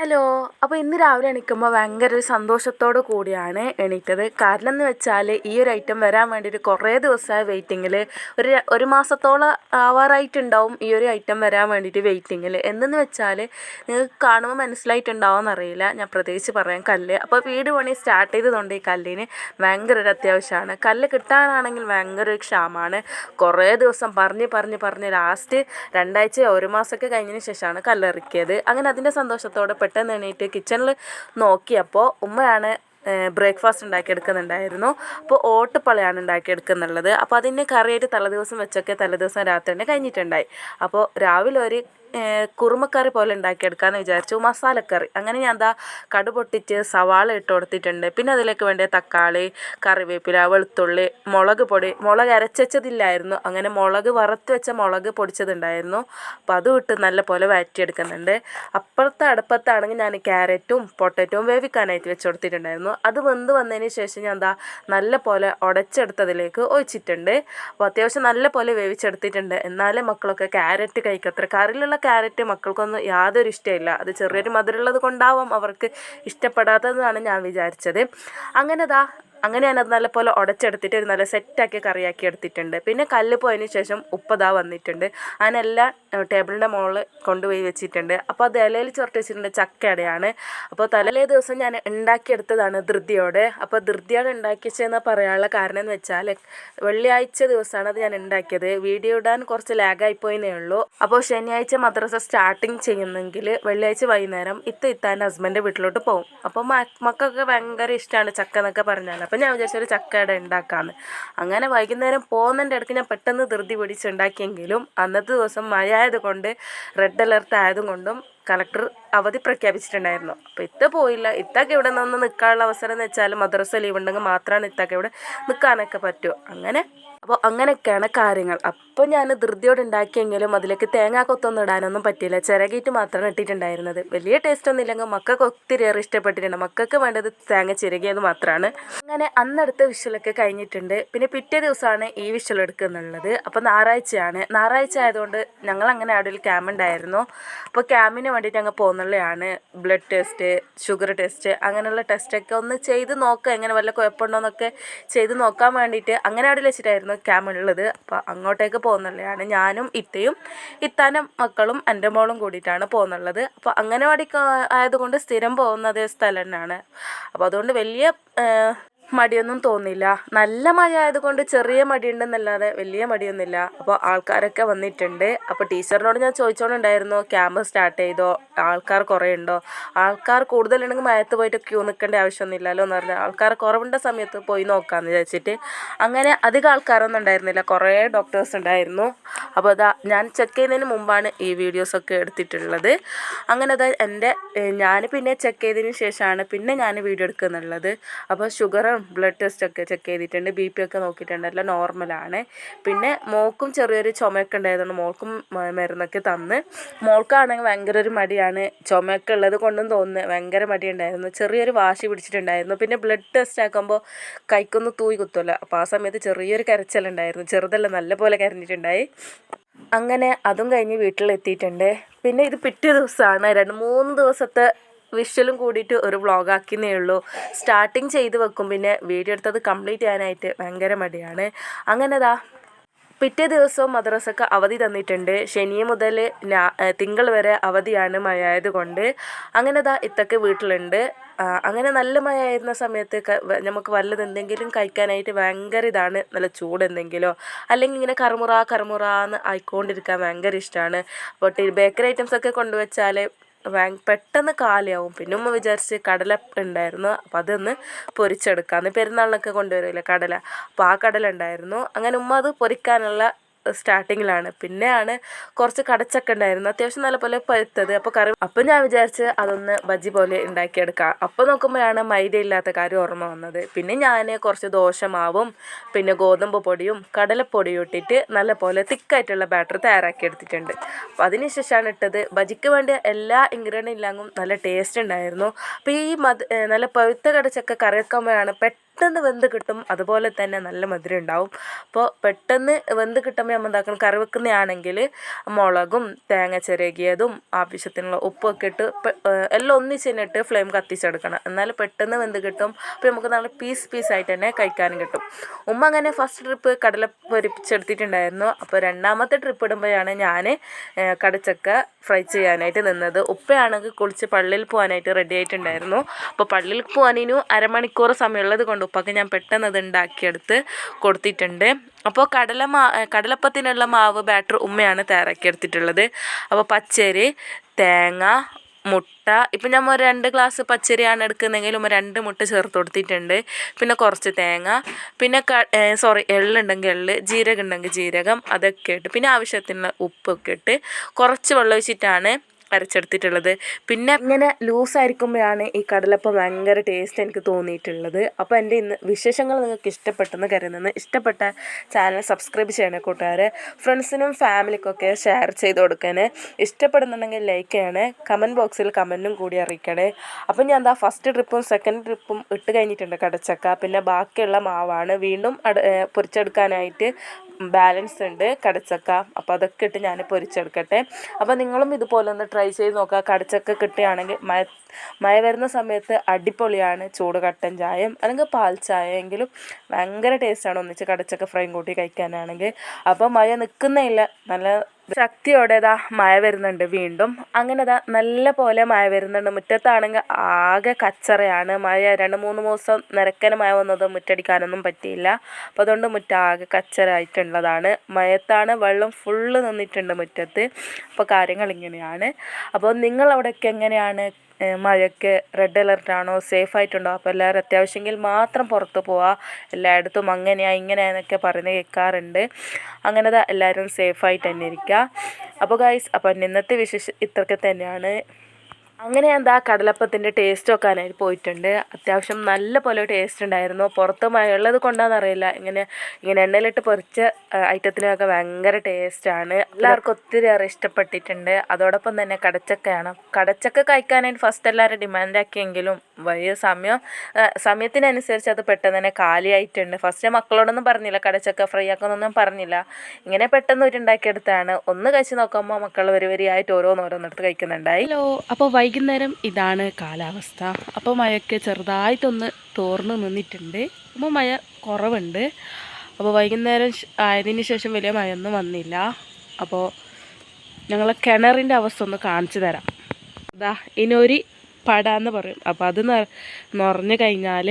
Hello അപ്പോൾ ഇന്ന് രാവിലെ എണീക്കുമ്പോൾ ഭയങ്കര ഒരു സന്തോഷത്തോടു കൂടിയാണ് എണീറ്റത്. കാരണം എന്ന് വെച്ചാൽ ഈ ഒരു ഐറ്റം വരാൻ വേണ്ടിയിട്ട് കുറേ ദിവസമായ വെയിറ്റിങ്ങിൽ ഒരു ഒരു മാസത്തോളം ആവാറായിട്ടുണ്ടാവും ഈ ഒരു ഐറ്റം വരാൻ വേണ്ടിയിട്ട് വെയിറ്റിങ്ങിൽ എന്തെന്ന് വെച്ചാൽ നിങ്ങൾക്ക് കാണുമ്പോൾ മനസ്സിലായിട്ടുണ്ടാവുമെന്ന് അറിയില്ല ഞാൻ പ്രത്യേകിച്ച് പറയാം കല്ല്. അപ്പോൾ വീട് പണി സ്റ്റാർട്ട് ചെയ്തതുകൊണ്ട് ഈ കല്ലിന് ഭയങ്കര ഒരു അത്യാവശ്യമാണ്. കല്ല് കിട്ടാനാണെങ്കിൽ ഭയങ്കര ഒരു ക്ഷാമമാണ് കുറേ ദിവസം പറഞ്ഞ് പറഞ്ഞ് പറഞ്ഞ് ലാസ്റ്റ് രണ്ടാഴ്ച ഒരു മാസമൊക്കെ കഴിഞ്ഞതിന് ശേഷമാണ് കല്ലിറക്കിയത്. അങ്ങനെ അതിന്റെ സന്തോഷത്തോടെ പെട്ടെന്ന് എണീറ്റ് കിച്ചണിൽ നോക്കിയപ്പോൾ ഉമ്മയാണ് ബ്രേക്ക്ഫാസ്റ്റ് ഉണ്ടാക്കിയെടുക്കുന്നുണ്ടായിരുന്നു. അപ്പോൾ ഓട്ടപ്പളയാണ് ഉണ്ടാക്കിയെടുക്കുന്നുള്ളത്. അപ്പോൾ അതിന് കറിയായിട്ട് തലേദിവസം വെച്ചൊക്കെ തലേദിവസം രാത്രി തന്നെ കഴിഞ്ഞിട്ടുണ്ടായി. അപ്പോൾ രാവിലെ ഒരു കുറുമക്കറി പോലെ ഉണ്ടാക്കിയെടുക്കാമെന്ന് വിചാരിച്ചു. മസാലക്കറി. അങ്ങനെ ഞാൻ എന്താ കടു പൊട്ടിച്ച് സവാള ഇട്ട് കൊടുത്തിട്ടുണ്ട്. പിന്നെ അതിലേക്ക് വേണ്ട തക്കാളി കറിവേപ്പില വെളുത്തുള്ളി മുളക് പൊടി. മുളക് അരച്ചതില്ലായിരുന്നു അങ്ങനെ മുളക് വറുത്ത് വെച്ച മുളക് പൊടിച്ചതുണ്ടായിരുന്നു. അപ്പോൾ അതും ഇട്ട് നല്ല പോലെ വഴറ്റിയെടുക്കുന്നുണ്ട്. അപ്പുറത്തെ അടുപ്പത്താണെങ്കിൽ ഞാൻ ക്യാരറ്റും പൊട്ടറ്റോയും വേവിക്കാനായിട്ട് വെച്ച് കൊടുത്തിട്ടുണ്ടായിരുന്നു. അത് വെന്ത് വന്നതിന് ശേഷം ഞാൻ എന്താ നല്ല പോലെ ഉടച്ചെടുത്തതിലേക്ക് ഒഴിച്ചിട്ടുണ്ട്. അപ്പോൾ അത്യാവശ്യം നല്ല പോലെ വേവിച്ചെടുത്തിട്ടുണ്ട്. എന്നാലേ മക്കളൊക്കെ ക്യാരറ്റ് കഴിക്കത്ര കറിയിലുള്ള ക്യാരറ്റ് മക്കൾക്കൊന്നും യാതൊരു ഇഷ്ടമില്ല. അത് ചെറിയൊരു മധുരമുള്ളത് കൊണ്ടാവാം അവർക്ക് ഇഷ്ടപ്പെടാത്തതെന്നാണ് ഞാൻ വിചാരിച്ചത്. അങ്ങനെ ദാ അങ്ങനെ ഞാനത് നല്ലപോലെ ഉടച്ചെടുത്തിട്ട് ഒരു നല്ല സെറ്റാക്കി കറിയാക്കി എടുത്തിട്ടുണ്ട്. പിന്നെ കല്ല് പോയതിന് ശേഷം ഉപ്പതാ വന്നിട്ടുണ്ട്. അതിനെല്ലാം ടേബിളിന്റെ മുകളിൽ കൊണ്ടുപോയി വെച്ചിട്ടുണ്ട്. അപ്പോൾ അത് ഇലയിൽ ചുരട്ടി വെച്ചിട്ടുണ്ട് ചക്കടയാണ് അപ്പോൾ തലേ ദിവസം ഞാൻ ഉണ്ടാക്കിയെടുത്തതാണ് ധൃതിയോടെ. അപ്പോൾ ധൃതിയോടെ ഉണ്ടാക്കിച്ചതെന്ന് പറയാനുള്ള കാരണം എന്ന് വെച്ചാൽ വെള്ളിയാഴ്ച ദിവസമാണ് അത് ഞാൻ ഉണ്ടാക്കിയത്. വീഡിയോ ഇടാൻ കുറച്ച് ലാഗായിപ്പോയിന്നേ ഉള്ളൂ. അപ്പോൾ ശനിയാഴ്ച മദ്രസ സ്റ്റാർട്ടിങ് ചെയ്യുന്നെങ്കിൽ വെള്ളിയാഴ്ച വൈകുന്നേരം ഇത്ത ഇത്താന്റെ ഹസ്ബൻഡ് വീട്ടിലോട്ട് പോകും അപ്പോൾ മക്കൾക്ക് ഭയങ്കര ഇഷ്ടമാണ് ചക്ക എന്നൊക്കെ പറഞ്ഞാൽ അപ്പം ഞാൻ വിചാരിച്ചൊരു ചക്കയുടെ ഉണ്ടാക്കാമെന്ന് അങ്ങനെ വൈകുന്നേരം പോകുന്നതിന്റെ ഇടയ്ക്ക് ഞാൻ പെട്ടെന്ന് ധൃതി പിടിച്ചുണ്ടാക്കിയെങ്കിലും അന്നത്തെ ദിവസം മഴ ആയതുകൊണ്ട് റെഡ് അലർട്ട് ആയതുകൊണ്ടും കളക്ടർ അവധി പ്രഖ്യാപിച്ചിട്ടുണ്ടായിരുന്നു. അപ്പോൾ ഇത്ത പോയില്ല. ഇത്തൊക്കെ ഇവിടെ നിന്ന് നിൽക്കാനുള്ള അവസരം എന്ന് വെച്ചാൽ മദ്രസ ലീവ് ഉണ്ടെങ്കിൽ മാത്രമാണ് ഇത്തൊക്കെ ഇവിടെ നിൽക്കാനൊക്കെ പറ്റുമോ അങ്ങനെ. അപ്പോൾ അങ്ങനെയൊക്കെയാണ് കാര്യങ്ങൾ. അപ്പോൾ ഞാൻ ധൃതിയോട് ഉണ്ടാക്കിയെങ്കിലും അതിലേക്ക് തേങ്ങ കൊത്തൊന്നും ഇടാനൊന്നും പറ്റിയില്ല. ചിരകിയിട്ട് മാത്രമാണ് ഇട്ടിട്ടുണ്ടായിരുന്നത്. വലിയ ടേസ്റ്റ് ഒന്നും ഇല്ലെങ്കിൽ മക്കൾക്ക് ഒത്തിരി ഏറെ ഇഷ്ടപ്പെട്ടിട്ടുണ്ട്. മക്കൾക്ക് വേണ്ടത് തേങ്ങ ചിരകിയത് മാത്രമാണ് അങ്ങനെ അന്നടുത്ത വിഷലൊക്കെ കഴിഞ്ഞിട്ടുണ്ട്. പിന്നെ പിറ്റേ ദിവസമാണ് ഈ വിഷൽ എടുക്കുന്നുള്ളത്. അപ്പോൾ ഞായറാഴ്ചയാണ്. ഞായറാഴ്ച ആയതുകൊണ്ട് ഞങ്ങൾ അങ്ങനെ അവിടെ ഒരു ക്യാമ്പ് ഉണ്ടായിരുന്നു. അപ്പോൾ ക്യാമ്പിന് വേണ്ടിയിട്ട് അങ്ങ് പോകുന്നുള്ളതാണ് ബ്ലഡ് ടെസ്റ്റ് ഷുഗർ ടെസ്റ്റ് അങ്ങനെയുള്ള ടെസ്റ്റൊക്കെ ഒന്ന് ചെയ്ത് നോക്കുക എങ്ങനെ വല്ല കുഴപ്പമുണ്ടോ എന്നൊക്കെ ചെയ്ത് നോക്കാൻ വേണ്ടിയിട്ട് അങ്ങനെ അവിടെ വെച്ചിട്ടായിരുന്നു ക്യാമ്പ് ഉള്ളത്. അപ്പോൾ അങ്ങോട്ടേക്ക് പോകുന്നുള്ളതാണ് ഞാനും ഇത്തയും ഇത്താനും മക്കളും എന്റെ മോളും കൂടിയിട്ടാണ് പോകുന്നുള്ളത്. അപ്പോൾ അംഗനവാടി ആയതുകൊണ്ട് സ്ഥിരം പോകുന്നത് സ്ഥലം തന്നെയാണ്. അപ്പോൾ അതുകൊണ്ട് വലിയ മടിയൊന്നും തോന്നില്ല. നല്ല മഴ ആയതുകൊണ്ട് ചെറിയ മടിയുണ്ടെന്നല്ലാതെ വലിയ മടിയൊന്നുമില്ല. അപ്പോൾ ആൾക്കാരൊക്കെ വന്നിട്ടുണ്ട്. അപ്പോൾ ടീച്ചറിനോട് ഞാൻ ചോദിച്ചോണ്ടുണ്ടായിരുന്നു ക്യാമ്പ് സ്റ്റാർട്ട് ചെയ്തോ? ആൾക്കാർ കുറേ ഉണ്ടോ ആൾക്കാർ കൂടുതലുണ്ടെങ്കിൽ മയത്ത് പോയിട്ട് ക്യൂ നിൽക്കേണ്ട ആവശ്യമൊന്നുമില്ലല്ലോ എന്ന് പറഞ്ഞാൽ ആൾക്കാർ കുറവുണ്ട സമയത്ത് പോയി നോക്കാമെന്ന് വിചാരിച്ചിട്ട്. അങ്ങനെ അധികം ആൾക്കാരൊന്നും ഉണ്ടായിരുന്നില്ല. കുറേ ഡോക്ടേഴ്സ് ഉണ്ടായിരുന്നു. അപ്പോൾ അതാ ഞാൻ ചെക്ക് ചെയ്യുന്നതിന് മുമ്പാണ് ഈ വീഡിയോസൊക്കെ എടുത്തിട്ടുള്ളത്. അങ്ങനെ അതാ എന്റെ ഞാൻ പിന്നെ ചെക്ക് ചെയ്തതിന് ശേഷമാണ് പിന്നെ ഞാൻ വീഡിയോ എടുക്കുന്നുള്ളത്. അപ്പോൾ ഷുഗറും ബ്ലഡ് ടെസ്റ്റൊക്കെ ചെക്ക് ചെയ്തിട്ടുണ്ട്. ബി പി ഒക്കെ നോക്കിയിട്ടുണ്ട്. എല്ലാം നോർമലാണ് പിന്നെ മോൾക്കും ചെറിയൊരു ചുമയൊക്കെ ഉണ്ടായതുകൊണ്ട് മോൾക്കും മരുന്നൊക്കെ തന്ന്. മോൾക്കാണെങ്കിൽ ഭയങ്കര ഒരു മടിയാണ്. ചുമയൊക്കെ ഉള്ളത് കൊണ്ടും തോന്നുന്നത് ഭയങ്കര മടിയുണ്ടായിരുന്നു. ചെറിയൊരു വാശി പിടിച്ചിട്ടുണ്ടായിരുന്നു. പിന്നെ ബ്ലഡ് ടെസ്റ്റ് ആക്കുമ്പോൾ കൈക്കൊന്ന് തൂയി കുത്തുമല്ലോ അപ്പോൾ ആ സമയത്ത് ചെറിയൊരു കരച്ചിലുണ്ടായിരുന്നു. ചെറുതല്ല നല്ല പോലെ കരഞ്ഞിട്ടുണ്ടായി. അങ്ങനെ അതും കഴിഞ്ഞ് വീട്ടിലെത്തിയിട്ടുണ്ട്. പിന്നെ ഇത് പിറ്റേ ദിവസമാണ്. രണ്ട് മൂന്ന് ദിവസത്തെ വിഷ്വലും കൂടിയിട്ട് ഒരു വ്ളോഗാക്കിയെന്നേ ഉള്ളൂ. സ്റ്റാർട്ടിങ് ചെയ്ത് വെക്കും. പിന്നെ വീഡിയോ എടുത്തത് കംപ്ലീറ്റ് ചെയ്യാനായിട്ട് ഭയങ്കര മടിയാണ്. അങ്ങനെ ദാ പിറ്റേ ദിവസവും മദ്രസക്ക് അവധി തന്നിട്ടുണ്ട്. ശനി മുതൽ തിങ്കൾ വരെ അവധിയാണ് മഴ ആയതുകൊണ്ട് അങ്ങനെ ദാ ഇത്തൊക്കെ വീട്ടിലുണ്ട്. അങ്ങനെ നല്ല മഴ ആയിരുന്ന സമയത്ത് നമുക്ക് വല്ലത് എന്തെങ്കിലും കഴിക്കാനായിട്ട് ഭയങ്കര ഇതാണ്. നല്ല ചൂട് എന്തെങ്കിലോ അല്ലെങ്കിൽ ഇങ്ങനെ കറുമുറ കറുമുറ എന്ന് ആയിക്കൊണ്ടിരിക്കാൻ ഭയങ്കര ഇഷ്ടമാണ് അപ്പോൾ ബേക്കറി ഐറ്റംസ് ഒക്കെ കൊണ്ടുവച്ചാൽ പെട്ടെന്ന് കാലിയാവും. പിന്നെ ഉമ്മ വിചാരിച്ച് കടല ഉണ്ടായിരുന്നു. അപ്പം അതൊന്ന് പൊരിച്ചെടുക്കാമെന്ന് പെരുന്നാളിനൊക്കെ കൊണ്ടുവരില്ലേ കടല. അപ്പോൾ ആ കടല ഉണ്ടായിരുന്നു. അങ്ങനെ ഉമ്മ അത് പൊരിക്കാനുള്ള സ്റ്റാർട്ടിങ്ങിലാണ് പിന്നെയാണ് കുറച്ച് കടച്ചൊക്കെ ഉണ്ടായിരുന്നു. അത്യാവശ്യം നല്ലപോലെ പഴുത്തത്. അപ്പോൾ കറി അപ്പം ഞാൻ വിചാരിച്ച് അതൊന്ന് ബജി പോലെ ഉണ്ടാക്കിയെടുക്കാം. അപ്പോൾ നോക്കുമ്പോഴാണ് മൈദ ഇല്ലാത്ത കാര്യം ഓർമ്മ വന്നത്. പിന്നെ ഞാൻ കുറച്ച് ദോശമാവും പിന്നെ ഗോതമ്പ് പൊടിയും കടലപ്പൊടിയും ഇട്ടിട്ട് നല്ലപോലെ തിക്കായിട്ടുള്ള ബാറ്റർ തയ്യാറാക്കി എടുത്തിട്ടുണ്ട്. അപ്പോൾ അതിനുശേഷമാണ് ഇട്ടത്. ബജിക്ക് വേണ്ടി എല്ലാ ഇൻഗ്രീഡിയന്റ് ഇല്ലാങ്ങും നല്ല ടേസ്റ്റ് ഉണ്ടായിരുന്നു. അപ്പോൾ ഈ മത് നല്ല പഴുത്ത കടച്ചൊക്കെ കറി വെക്കുമ്പോഴാണ് പെട്ടെന്ന് പെട്ടെന്ന് വെന്ത് കിട്ടും. അതുപോലെ തന്നെ നല്ല മധുരം ഉണ്ടാവും. അപ്പോൾ പെട്ടെന്ന് വെന്ത് കിട്ടുമ്പോൾ നമ്മൾ എന്താക്കണം? കറി വെക്കുന്നതാണെങ്കിൽ മുളകും തേങ്ങ ചിരകിയതും ആവശ്യത്തിനുള്ള ഉപ്പൊക്കെ ഇട്ട് എല്ലാം ഒന്നിച്ച് തന്നെ ഫ്ലെയിം കത്തിച്ചെടുക്കണം. എന്നാൽ പെട്ടെന്ന് വെന്ത് കിട്ടും. അപ്പോൾ നമുക്ക് നല്ല പീസ് ആയിട്ട് തന്നെ കഴിക്കാനും കിട്ടും. ഉമ്മ അങ്ങനെ ഫസ്റ്റ് ട്രിപ്പ് കടല പൊരിപ്പിച്ചെടുത്തിട്ടുണ്ടായിരുന്നു. അപ്പോൾ രണ്ടാമത്തെ ട്രിപ്പ് ഇടുമ്പോഴാണ് ഞാൻ കടച്ചക്ക ഫ്രൈ ചെയ്യാനായിട്ട് നിന്നത്. ഉപ്പയാണെങ്കിൽ കുളിച്ച് പള്ളിയിൽ പോകാനായിട്ട് റെഡി ആയിട്ടുണ്ടായിരുന്നു. അപ്പോൾ പള്ളിയിൽ പോകാനിനു അരമണിക്കൂർ സമയമുള്ളത് കൊണ്ട് ഉപ്പൊക്കെ ഞാൻ പെട്ടെന്ന് അത് ഉണ്ടാക്കിയെടുത്ത് കൊടുത്തിട്ടുണ്ട്. അപ്പോൾ കടല മാ കടലപ്പത്തിനുള്ള മാവ് ബാറ്റർ ഉമ്മയാണ് തയ്യാറാക്കി എടുത്തിട്ടുള്ളത് അപ്പോൾ പച്ചരി തേങ്ങ മുട്ട. ഇപ്പം ഒരു രണ്ട് ഗ്ലാസ് പച്ചരിയാണ് എടുക്കുന്നതെങ്കിൽ രണ്ട് മുട്ട ചേർത്ത് കൊടുത്തിട്ടുണ്ട്. പിന്നെ കുറച്ച് തേങ്ങ. പിന്നെ ക സോറി എള്ളുണ്ടെങ്കിൽ എള്ള് ജീരകം ഉണ്ടെങ്കിൽ ജീരകം അതൊക്കെ ഇട്ട്. പിന്നെ ആവശ്യത്തിനുള്ള ഉപ്പൊക്കെ ഇട്ട് കുറച്ച് വെള്ളം ഒഴിച്ചിട്ടാണ് അരച്ചെടുത്തിട്ടുള്ളത് പിന്നെ ഇങ്ങനെ ലൂസ് ലൂസായിരിക്കുമ്പോഴാണ് ഈ കടലപ്പം ഭയങ്കര ടേസ്റ്റ് എനിക്ക് തോന്നിയിട്ടുള്ളത്. അപ്പോൾ എന്റെ ഇന്ന് വിശേഷങ്ങൾ നിങ്ങൾക്ക് ഇഷ്ടപ്പെട്ടെന്ന് കരുതുന്നു. ഇഷ്ടപ്പെട്ട ചാനൽ സബ്സ്ക്രൈബ് ചെയ്യണേ കൂട്ടുകാരെ. ഫ്രണ്ട്സിനും ഫാമിലിക്കൊക്കെ ഷെയർ ചെയ്ത് കൊടുക്കണേ. ഇഷ്ടപ്പെടുന്നുണ്ടെങ്കിൽ ലൈക്ക് ചെയ്യണേ. കമന്റ് ബോക്സിൽ കമന്റും കൂടി അറിയിക്കണേ. അപ്പം ഞാൻ എന്താ ഫസ്റ്റ് ട്രിപ്പും സെക്കൻഡ് ട്രിപ്പും ഇട്ട് കഴിഞ്ഞിട്ടുണ്ട് കടച്ചക്ക. പിന്നെ ബാക്കിയുള്ള മാവാണ്. വീണ്ടും പൊരിച്ചെടുക്കാനായിട്ട് ബാലൻസ് ഉണ്ട് കടച്ചക്ക. അപ്പോൾ അതൊക്കെ ഇട്ട് ഞാൻ പൊരിച്ചെടുക്കട്ടെ. അപ്പോൾ നിങ്ങളും ഇതുപോലെ ഒന്ന് ട്രൈ ചെയ്ത് നോക്കുക കടച്ചക്ക കിട്ടുകയാണെങ്കിൽ മഴ മഴ വരുന്ന സമയത്ത് അടിപൊളിയാണ്. ചൂട് കട്ടൻ ചായയും അല്ലെങ്കിൽ പാൽ ചായയെങ്കിലും ഭയങ്കര ടേസ്റ്റാണ് ഒന്നിച്ച് കടച്ചക്ക ഫ്രൈയും കൂട്ടി കഴിക്കാനാണെങ്കിൽ. അപ്പോൾ മഴ നിൽക്കുന്നില്ല നല്ല ശക്തിയോടെ ഇതാ മഴ വരുന്നുണ്ട് വീണ്ടും. അങ്ങനെ ഇതാ നല്ല പോലെ മഴ വരുന്നുണ്ട്. മുറ്റത്താണെങ്കിൽ ആകെ കച്ചറയാണ്. മഴ രണ്ട് മൂന്ന് ദിവസം നിരക്കന് മഴ വന്നത് മുറ്റടിക്കാനൊന്നും പറ്റിയില്ല. അപ്പോൾ അതുകൊണ്ട് മുറ്റ ആകെ കച്ചറായിട്ടുള്ളതാണ്. മഴത്താണ് വെള്ളം ഫുള്ള് നിന്നിട്ടുണ്ട് മുറ്റത്ത്. അപ്പോൾ കാര്യങ്ങൾ ഇങ്ങനെയാണ്. അപ്പോൾ നിങ്ങളവിടെയൊക്കെ എങ്ങനെയാണ് മഴയ്ക്ക് റെഡ് അലർട്ടാണോ സേഫ് ആയിട്ടുണ്ടോ? അപ്പോൾ എല്ലാവരും അത്യാവശ്യമെങ്കിൽ മാത്രം പുറത്ത് പോവുക എല്ലായിടത്തും അങ്ങനെയാണ് ഇങ്ങനെയാന്നൊക്കെ പറയുന്നത് കേൾക്കാറുണ്ട് അങ്ങനെ ദാ സേഫ് സേഫായിട്ട് തന്നെ ഇരിക്കുക അപ്പോൾ ഗൈസ് അപ്പം ഇന്നത്തെ വിശേഷം ഇത്രയൊക്കെ തന്നെയാണ്. അങ്ങനെ എന്താ കടലപ്പത്തിന്റെ ടേസ്റ്റ് വെക്കാനായിട്ട് പോയിട്ടുണ്ട്. അത്യാവശ്യം നല്ല പോലെ ടേസ്റ്റ് ഉണ്ടായിരുന്നു. പുറത്ത് മഴയുള്ളത് കൊണ്ടാണെന്നറിയില്ല ഇങ്ങനെ ഇങ്ങനെ എണ്ണയിലിട്ട് പൊരിച്ച ഐറ്റത്തിനൊക്കെ ഭയങ്കര ടേസ്റ്റാണ് എല്ലാവർക്കും ഒത്തിരി ഏറെ ഇഷ്ടപ്പെട്ടിട്ടുണ്ട്. അതോടൊപ്പം തന്നെ കടച്ചക്കയാണ്. കടച്ചക്ക കഴിക്കാനായിട്ട് ഫസ്റ്റ് എല്ലാവരും ഡിമാൻഡാക്കിയെങ്കിലും വലിയ സമയം സമയത്തിനനുസരിച്ച് അത് പെട്ടെന്ന് തന്നെ കാലിയായിട്ടുണ്ട്. ഫസ്റ്റ് മക്കളോടൊന്നും പറഞ്ഞില്ല കടച്ചക്ക ഫ്രൈ ആക്കുന്നൊന്നും പറഞ്ഞില്ല. ഇങ്ങനെ പെട്ടെന്ന് ഒരു ഉണ്ടാക്കിയെടുത്താണ്. ഒന്ന് കഴിച്ച് നോക്കുമ്പോൾ മക്കൾ വരി വരിയായിട്ട് ഓരോന്നോരോന്നെടുത്ത് കഴിക്കുന്നുണ്ടായി. ഹലോ അപ്പോൾ വൈകുന്നേരം ഇതാണ് കാലാവസ്ഥ. അപ്പോൾ മഴയൊക്കെ ചെറുതായിട്ടൊന്ന് തോർന്ന് നിന്നിട്ടുണ്ട്. അപ്പോൾ മഴ കുറവുണ്ട്. അപ്പോൾ വൈകുന്നേരം ആയതിന് ശേഷം വലിയ മഴയൊന്നും വന്നില്ല. അപ്പോൾ ഞങ്ങൾ കിണറിന്റെ അവസ്ഥ ഒന്ന് കാണിച്ചു തരാം. അതാ ഇനൊരു പടാന്ന് പറയും. അപ്പോൾ അത് നിറഞ്ഞു കഴിഞ്ഞാൽ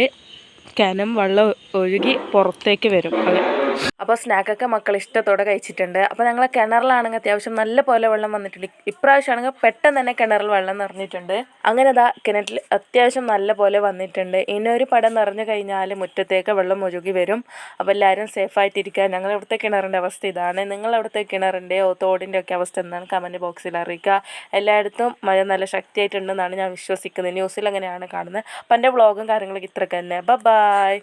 കനം വെള്ളം ഒഴുകി പുറത്തേക്ക് വരും. അത്. അപ്പോൾ സ്നാക്കൊക്കെ മക്കൾ ഇഷ്ടത്തോടെ കഴിച്ചിട്ടുണ്ട്. അപ്പോൾ ഞങ്ങളെ കിണറിലാണെങ്കിൽ അത്യാവശ്യം നല്ല പോലെ വെള്ളം വന്നിട്ടുണ്ട്. ഇപ്രാവശ്യമാണെങ്കിൽ പെട്ടെന്ന് തന്നെ കിണറിൽ വെള്ളം നിറഞ്ഞിട്ടുണ്ട്. അങ്ങനെ അതാ കിണറ്റിൽ അത്യാവശ്യം നല്ല പോലെ വന്നിട്ടുണ്ട്. ഇനി ഒരു പടം നിറഞ്ഞു കഴിഞ്ഞാൽ മുറ്റത്തേക്ക് വെള്ളം ഒഴുകി വരും. അപ്പോൾ എല്ലാവരും സേഫായിട്ടിരിക്കുക ഞങ്ങളുടെ കിണറിന്റെ അവസ്ഥ ഇതാണ്. നിങ്ങളവിടുത്തെ കിണറിന്റെയോ തോടിന്റെ ഒക്കെ അവസ്ഥ എന്താണ് കമന്റ് ബോക്സിൽ അറിയിക്കുക എല്ലായിടത്തും മഴ നല്ല ശക്തിയായിട്ടുണ്ടെന്നാണ് ഞാൻ വിശ്വസിക്കുന്നത്. ന്യൂസിൽ അങ്ങനെയാണ് കാണുന്നത്. അപ്പം എന്റെ വ്ളോഗും കാര്യങ്ങളൊക്കെ ഇത്രയൊക്കെ തന്നെ ബൈ